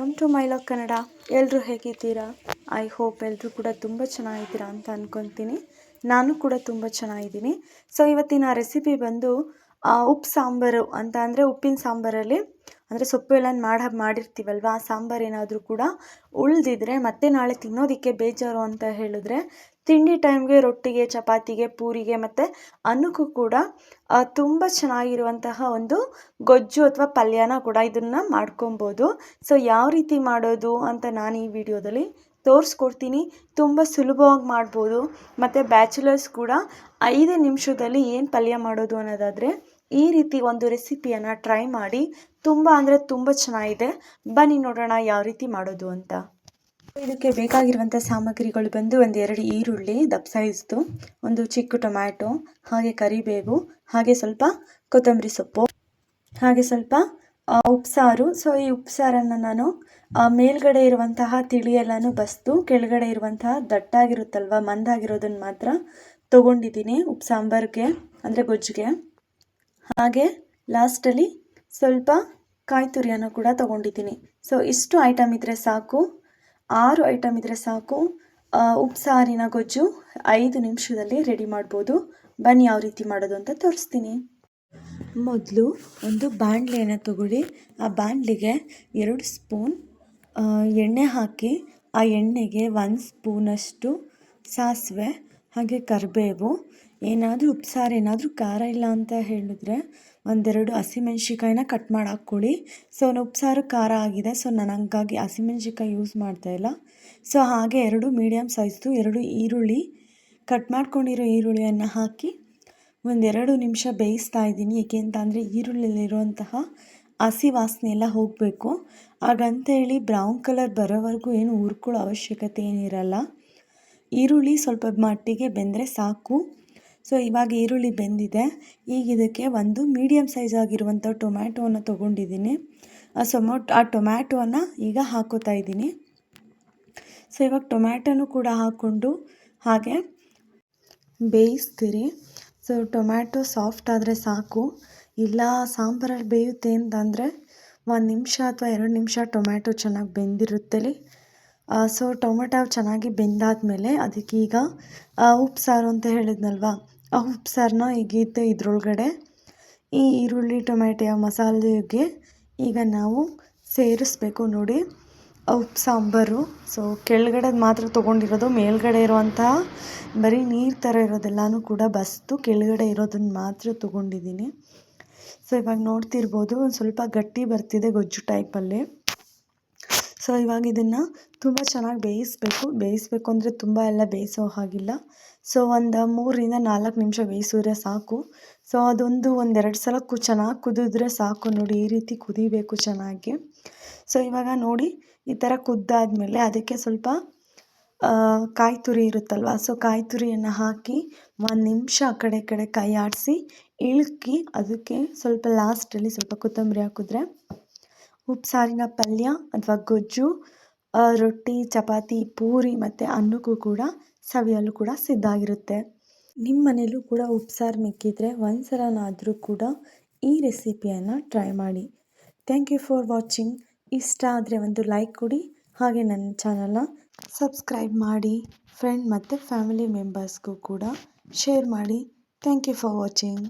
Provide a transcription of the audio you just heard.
Welcome to ಮೈಲಾಗ್ Kannada ಎಲ್ಲರೂ ಹೇಗಿದ್ದೀರಾ? I hope ಎಲ್ಲರೂ ಕೂಡ ತುಂಬ ಚೆನ್ನಾಗಿದ್ದೀರಾ ಅಂತ ಅಂದ್ಕೊತೀನಿ ನಾನು ಕೂಡ ತುಂಬ ಚೆನ್ನಾಗಿದ್ದೀನಿ. ಸೊ ಇವತ್ತಿನ ರೆಸಿಪಿ ಬಂದು ಉಪ್ಪು ಸಾಂಬಾರು ಅಂತ ಅಂದರೆ ಉಪ್ಪಿನ ಸಾಂಬಾರಲ್ಲಿ ಅಂದರೆ ಸೊಪ್ಪು ಎಲ್ಲ ಮಾಡಿ ಮಾಡಿರ್ತೀವಲ್ವ ಆ ಸಾಂಬಾರು ಏನಾದರೂ ಕೂಡ ಉಳಿದಿದ್ರೆ ಮತ್ತೆ ನಾಳೆ ತಿನ್ನೋದಕ್ಕೆ ಬೇಜಾರು ಅಂತ ಹೇಳಿದ್ರೆ ತಿಂಡಿ ಟೈಮ್ಗೆ ರೊಟ್ಟಿಗೆ, ಚಪಾತಿಗೆ, ಪೂರಿಗೆ ಮತ್ತು ಅನ್ನಕ್ಕೂ ಕೂಡ ತುಂಬ ಚೆನ್ನಾಗಿರುವಂತಹ ಒಂದು ಗೊಜ್ಜು ಅಥವಾ ಪಲ್ಯನ ಕೂಡ ಇದನ್ನು ಮಾಡ್ಕೊಬೋದು. ಸೊ ಯಾವ ರೀತಿ ಮಾಡೋದು ಅಂತ ನಾನು ಈ ವಿಡಿಯೋದಲ್ಲಿ ತೋರಿಸ್ಕೊಡ್ತೀನಿ. ತುಂಬ ಸುಲಭವಾಗಿ ಮಾಡ್ಬೋದು. ಮತ್ತು ಬ್ಯಾಚುಲರ್ಸ್ ಕೂಡ ಐದು ನಿಮಿಷದಲ್ಲಿ ಏನು ಪಲ್ಯ ಮಾಡೋದು ಅನ್ನೋದಾದರೆ ಈ ರೀತಿ ಒಂದು ರೆಸಿಪಿಯನ್ನು ಟ್ರೈ ಮಾಡಿ ತುಂಬ ಅಂದರೆ ತುಂಬ ಚೆನ್ನಾಗಿದೆ. ಬನ್ನಿ ನೋಡೋಣ ಯಾವ ರೀತಿ ಮಾಡೋದು ಅಂತ. ಇದಕ್ಕೆ ಬೇಕಾಗಿರುವಂಥ ಸಾಮಗ್ರಿಗಳು ಬಂದು ಒಂದು ಎರಡು ಈರುಳ್ಳಿ, ದಪ್ಪ ಸೈಜ್ದು, ಒಂದು ಚಿಕ್ಕ ಟೊಮ್ಯಾಟೊ, ಹಾಗೆ ಕರಿಬೇವು, ಹಾಗೆ ಸ್ವಲ್ಪ ಕೊತ್ತಂಬರಿ ಸೊಪ್ಪು, ಹಾಗೆ ಸ್ವಲ್ಪ ಉಪ್ಸಾರು. ಸೊ ಈ ಉಪ್ಸಾರನ್ನು ನಾನು ಮೇಲ್ಗಡೆ ಇರುವಂತಹ ತಿಳಿ ಎಲ್ಲನೂ ಬಸ್ದು, ಕೆಳಗಡೆ ಇರುವಂತಹ ದಟ್ಟಾಗಿರುತ್ತಲ್ವ ಮಂದಾಗಿರೋದನ್ನು ಮಾತ್ರ ತೊಗೊಂಡಿದ್ದೀನಿ ಉಪ್ಪು ಸಾಂಬಾರಿಗೆ ಅಂದರೆ ಗೊಜ್ಜಿಗೆ. ಹಾಗೆ ಲಾಸ್ಟಲ್ಲಿ ಸ್ವಲ್ಪ ಕಾಯಿ ತುರಿಯನ್ನು ಕೂಡ ತಗೊಂಡಿದ್ದೀನಿ. ಸೊ ಇಷ್ಟು ಐಟಮ್ ಇದ್ದರೆ ಸಾಕು. ಆರು ಐಟಮ್ ಇದ್ದರೆ ಸಾಕು. ಉಪ್ಸಾರಿನ ಗೊಜ್ಜು ಐದು ನಿಮಿಷದಲ್ಲಿ ರೆಡಿ ಮಾಡ್ಬೋದು. ಬನ್ನಿ ಯಾವ ರೀತಿ ಮಾಡೋದು ಅಂತ ತೋರಿಸ್ತೀನಿ. ಮೊದಲು ಒಂದು ಬಾಣಲೆಯನ್ನು ತಗೊಳ್ಳಿ. ಆ ಬಾಣಲೆಗೆ ಎರಡು ಸ್ಪೂನ್ ಎಣ್ಣೆ ಹಾಕಿ, ಆ ಎಣ್ಣೆಗೆ ಒಂದು ಸ್ಪೂನಷ್ಟು ಸಾಸಿವೆ ಹಾಗೆ ಕರಿಬೇವು ಏನಾದರೂ ಉಪ್ಸಾರು, ಏನಾದರೂ ಖಾರ ಇಲ್ಲ ಅಂತ ಹೇಳಿದ್ರೆ ಒಂದೆರಡು ಹಸಿಮೆಣ್ಸಿಕಾಯಿನ ಕಟ್ ಮಾಡಿ ಹಾಕ್ಕೊಳ್ಳಿ ಸೊ ಉಪ್ಸಾರು ಖಾರ ಆಗಿದೆ. ಸೊ ನಾನು ಹಂಗಾಗಿ ಹಸಿಮೆಣ್ಸಿಕಾಯಿ ಯೂಸ್ ಮಾಡ್ತಾ ಇಲ್ಲ. ಸೊ ಹಾಗೆ ಎರಡು ಮೀಡಿಯಮ್ ಸೈಜ್ದು ಎರಡು ಈರುಳ್ಳಿ ಕಟ್ ಮಾಡ್ಕೊಂಡಿರೋ ಈರುಳ್ಳಿಯನ್ನು ಹಾಕಿ ಒಂದೆರಡು ನಿಮಿಷ ಬೇಯಿಸ್ತಾ ಇದ್ದೀನಿ. ಏಕೆ ಅಂತ ಅಂದರೆ ಈರುಳ್ಳಿಲಿರುವಂತಹ ಹಸಿ ವಾಸನೆ ಎಲ್ಲ ಹೋಗಬೇಕು. ಹಾಗಂತೇಳಿ ಬ್ರೌನ್ ಕಲರ್ ಬರೋವರೆಗೂ ಏನು ಹುರ್ಕೊಳ್ಳೋ ಅವಶ್ಯಕತೆ ಏನಿರಲ್ಲ. ಈರುಳ್ಳಿ ಸ್ವಲ್ಪ ಮಟ್ಟಿಗೆ ಬೆಂದರೆ ಸಾಕು. ಸೊ, ಇವಾಗ ಈರುಳ್ಳಿ ಬೆಂದಿದೆ. ಈಗ ಇದಕ್ಕೆ ಒಂದು ಮೀಡಿಯಮ್ ಸೈಜ್ ಆಗಿರುವಂಥ ಟೊಮ್ಯಾಟೋವನ್ನು ತೊಗೊಂಡಿದ್ದೀನಿ. ಆ ಸೊಮೊಟ್ ಆ ಟೊಮ್ಯಾಟೋನ ಈಗ ಹಾಕೋತಾ ಇದ್ದೀನಿ. ಸೊ, ಇವಾಗ ಟೊಮ್ಯಾಟೋನು ಕೂಡ ಹಾಕ್ಕೊಂಡು ಹಾಗೆ ಬೇಯಿಸ್ತೀರಿ. ಸೊ, ಟೊಮ್ಯಾಟೊ ಸಾಫ್ಟ್ ಆದರೆ ಸಾಕು. ಇಲ್ಲ, ಸಾಂಬಾರಲ್ಲಿ ಬೇಯುತ್ತೆ ಅಂತಂದರೆ ಒಂದು ನಿಮಿಷ ಅಥವಾ ಎರಡು ನಿಮಿಷ ಟೊಮ್ಯಾಟೊ ಚೆನ್ನಾಗಿ ಬೆಂದಿರುತ್ತಲ್ಲಿ ಸೊ ಟೊಮೆಟೊ ಚೆನ್ನಾಗಿ ಬೆಂದಾದಮೇಲೆ ಅದಕ್ಕೆ ಈಗ ಸಾರು ಅಂತ ಹೇಳಿದ್ನಲ್ವ? ಆ ಉಪ್ಸಾರನ್ನ ಈಗ ಇದ್ದ ಇದ್ರೊಳಗಡೆ ಈ ಈರುಳ್ಳಿ, ಟೊಮ್ಯಾಟೊ ಮಸಾಲೆಗೆ ಈಗ ನಾವು ಸೇರಿಸ್ಬೇಕು ನೋಡಿ. ಉಪ್ಪು ಸಾಂಬಾರು ಸೊ ಕೆಳಗಡೆ ಮಾತ್ರ ತೊಗೊಂಡಿರೋದು, ಮೇಲ್ಗಡೆ ಇರುವಂತಹ ಬರೀ ನೀರು ಥರ ಇರೋದೆಲ್ಲನೂ ಕೂಡ ಬಸ್ತು ಕೆಳಗಡೆ ಇರೋದನ್ನು ಮಾತ್ರ ತೊಗೊಂಡಿದ್ದೀನಿ. ಸೊ ಇವಾಗ ನೋಡ್ತಿರ್ಬೋದು, ಒಂದು ಸ್ವಲ್ಪ ಗಟ್ಟಿ ಬರ್ತಿದೆ ಗೊಜ್ಜು ಟೈಪಲ್ಲಿ ಸೊ ಇವಾಗ ಇದನ್ನು ತುಂಬ ಚೆನ್ನಾಗಿ ಬೇಯಿಸಬೇಕು. ಬೇಯಿಸ್ಬೇಕು ಅಂದರೆ ತುಂಬ ಎಲ್ಲ ಬೇಯಿಸೋ ಹಾಗಿಲ್ಲ. ಸೊ ಒಂದು ಮೂರರಿಂದ ನಾಲ್ಕು ನಿಮಿಷ ಬೇಯಿಸಿದ್ರೆ ಸಾಕು. ಸೊ ಅದೊಂದು ಒಂದೆರಡು ಸಲ ಕು, ಚೆನ್ನಾಗಿ ಕುದಿದ್ರೆ ಸಾಕು ನೋಡಿ, ಈ ರೀತಿ ಕುದಿಬೇಕು ಚೆನ್ನಾಗಿ. ಸೊ ಇವಾಗ ನೋಡಿ, ಈ ಥರ ಕುದ್ದಾದಮೇಲೆ ಅದಕ್ಕೆ ಸ್ವಲ್ಪ ಕಾಯಿ ತುರಿ ಇರುತ್ತಲ್ವ? ಸೊ ಕಾಯಿ ತುರಿಯನ್ನು ಹಾಕಿ ಒಂದು ನಿಮಿಷ ಆ ಕಡೆ ಕಡೆ ಕೈ ಆಡಿಸಿ, ಇಳುಕಿ ಅದಕ್ಕೆ ಸ್ವಲ್ಪ ಲಾಸ್ಟಲ್ಲಿ ಸ್ವಲ್ಪ ಕೊತ್ತಂಬರಿ ಹಾಕಿದ್ರೆ ಉಪ್ಸಾರಿನ ಪಲ್ಯ ಅಥವಾ ಗೊಜ್ಜು ರೊಟ್ಟಿ, ಚಪಾತಿ, ಪೂರಿ ಮತ್ತು ಅನ್ನಕ್ಕೂ ಕೂಡ ಸವಿಯಲು ಕೂಡ ಸಿದ್ಧ ಆಗಿರುತ್ತೆ ನಿಮ್ಮ ಮನೇಲೂ ಕೂಡ ಉಪ್ಸಾರು ಮಿಕ್ಕಿದರೆ ಒಂದು ಸಲನಾದರೂ ಕೂಡ ಈ ರೆಸಿಪಿಯನ್ನು ಟ್ರೈ ಮಾಡಿ. Thank you for watching. ಇಷ್ಟ ಆದರೆ ಒಂದು ಲೈಕ್ ಕೊಡಿ. ಹಾಗೆ ನನ್ನ ಚಾನಲ್ನ ಸಬ್ಸ್ಕ್ರೈಬ್ ಮಾಡಿ. ಫ್ರೆಂಡ್ ಮತ್ತು ಫ್ಯಾಮಿಲಿ ಮೆಂಬರ್ಸ್ಗೂ ಕೂಡ ಶೇರ್ ಮಾಡಿ. Thank you for watching.